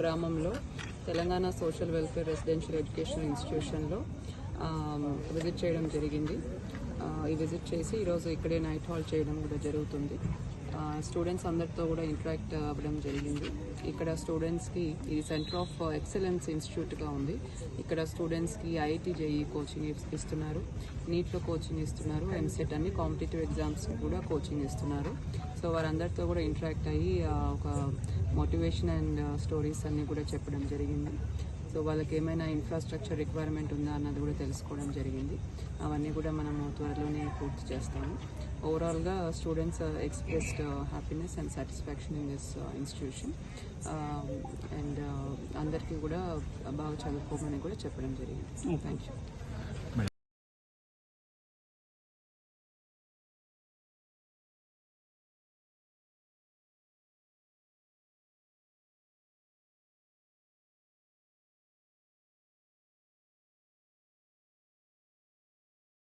గ్రామంలో Telangana social welfare residential education ఇన్స్టిట్యూషన్లో visit చేయడం జరిగింది. ఈ విజిట్ చేసి ఈరోజు ఇక్కడే నైట్ హాల్ చేయడం కూడా జరుగుతుంది. స్టూడెంట్స్ అందరితో కూడా ఇంటరాక్ట్ అవ్వడం జరిగింది. ఇక్కడ స్టూడెంట్స్కి ఇది సెంటర్ ఆఫ్ ఎక్సలెన్స్ ఇన్స్టిట్యూట్గా ఉంది. ఇక్కడ స్టూడెంట్స్కి ఐఐటి జేఈ కోచింగ్ ఇస్తున్నారు. నీట్లో కోచింగ్ ఇస్తున్నారు. ఎంసెట్ అన్ని కాంపిటేటివ్ ఎగ్జామ్స్ కూడా కోచింగ్ ఇస్తున్నారు. సో వారందరితో కూడా ఇంటరాక్ట్ అయ్యి ఆ, ఒక మోటివేషన్ అండ్ స్టోరీస్ అన్నీ కూడా చెప్పడం జరిగింది. సో వాళ్ళకి ఏమైనా ఇన్ఫ్రాస్ట్రక్చర్ రిక్వైర్మెంట్ ఉందా అన్నది కూడా తెలుసుకోవడం జరిగింది. అవన్నీ కూడా మనము త్వరలోనే పూర్తి చేస్తాము. ఓవరాల్గా students expressed happiness and satisfaction in this institution and అందరికీ కూడా బాగా చదువుకోమని కూడా చెప్పడం జరిగింది. Thank you